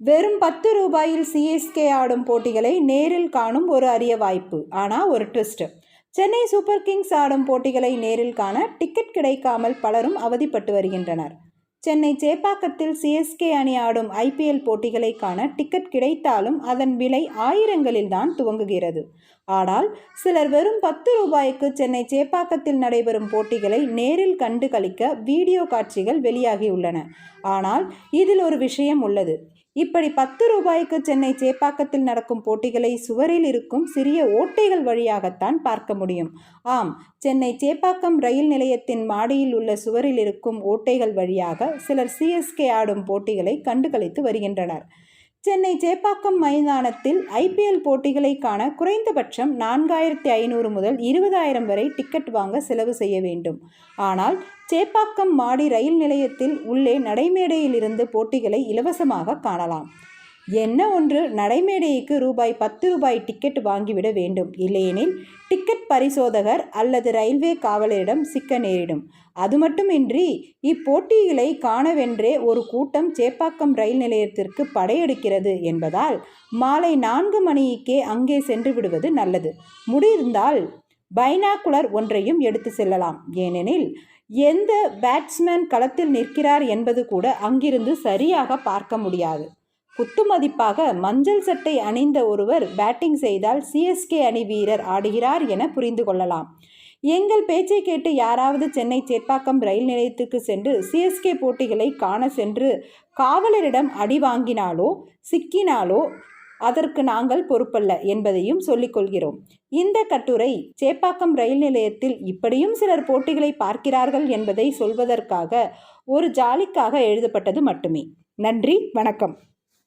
வெறும் பத்து ரூபாயில் சிஎஸ்கே ஆடும் போட்டிகளை நேரில் காணும் ஒரு அரிய வாய்ப்பு. ஆனால் ஒரு ட்விஸ்ட் சென்னை சூப்பர் கிங்ஸ் ஆடும் போட்டிகளை நேரில் காண டிக்கெட் கிடைக்காமல் பலரும் அவதிப்பட்டு வருகின்றனர். சென்னை சேப்பாக்கத்தில் சிஎஸ்கே அணி ஆடும் ஐபிஎல் போட்டிகளை காண டிக்கெட் கிடைத்தாலும் அதன் விலை ஆயிரங்களில் தான் துவங்குகிறது. ஆனால் சிலர் வெறும் பத்து ரூபாய்க்கு சென்னை சேப்பாக்கத்தில் நடைபெறும் போட்டிகளை நேரில் கண்டு கழிக்க வீடியோ காட்சிகள் வெளியாகியுள்ளன ஆனால் இதில் ஒரு விஷயம் உள்ளது. இப்படி பத்து ரூபாய்க்கு சென்னை சேப்பாக்கத்தில் நடக்கும் போட்டிகளை சுவரில் இருக்கும் சிறிய ஓட்டைகள் வழியாகத்தான் பார்க்க முடியும். ஆம் சென்னை சேப்பாக்கம் ரயில் நிலையத்தின் மாடியில் உள்ள சுவரில் இருக்கும் ஓட்டைகள் வழியாக சிலர் சிஎஸ்கே ஆடும் போட்டிகளை கண்டுகளித்து வருகின்றனர். சென்னை சேப்பாக்கம் மைதானத்தில் ஐபிஎல் போட்டிகளை காண குறைந்தபட்சம் நான்காயிரத்தி ஐநூறு முதல் இருபதாயிரம் வரை டிக்கெட் வாங்க செலவு செய்ய வேண்டும். ஆனால் சேப்பாக்கம் மாடி ரயில் நிலையத்தில் உள்ளே நடைமேடையிலிருந்து போட்டிகளை இலவசமாக காணலாம். என்ன ஒன்று? நடைமேடைக்கு ரூபாய் பத்து ரூபாய் டிக்கெட் வாங்கிவிட வேண்டும். இல்லையெனில் டிக்கெட் பரிசோதகர் அல்லது ரயில்வே காவலரிடம் சிக்க நேரிடும். அது மட்டுமின்றி இப்போட்டிகளை காணவென்றே ஒரு கூட்டம் சேப்பாக்கம் ரயில் நிலையத்திற்கு படையெடுக்கிறது என்பதால் மாலை நான்கு மணிக்கே அங்கே சென்று விடுவது நல்லது. முடிந்தால் பைனாக்குலர் ஒன்றையும் எடுத்து செல்லலாம். ஏனெனில் எந்த பேட்ஸ்மேன் களத்தில் நிற்கிறார் என்பது கூட அங்கிருந்து சரியாக பார்க்க முடியாது. குத்துமதிப்பாக மஞ்சள் சட்டை அணிந்த ஒருவர் பேட்டிங் செய்தால் சிஎஸ்கே அணி வீரர் ஆடுகிறார் என புரிந்து கொள்ளலாம். எங்கள் பேச்சை கேட்டு யாராவது சென்னை சேப்பாக்கம் ரயில் நிலையத்துக்கு சென்று சிஎஸ்கே போட்டிகளை காண சென்று காவலரிடம் அடி வாங்கினாலோ சிக்கினாலோ அதற்கு நாங்கள் பொறுப்பல்ல என்பதையும் சொல்லிக்கொள்கிறோம் இந்த கட்டுரை சேப்பாக்கம் ரயில் நிலையத்தில் இப்படியும் சிலர் போட்டிகளை பார்க்கிறார்கள் என்பதை சொல்வதற்காக ஒரு ஜாலிக்காக எழுதப்பட்டது மட்டுமே. நன்றி வணக்கம்.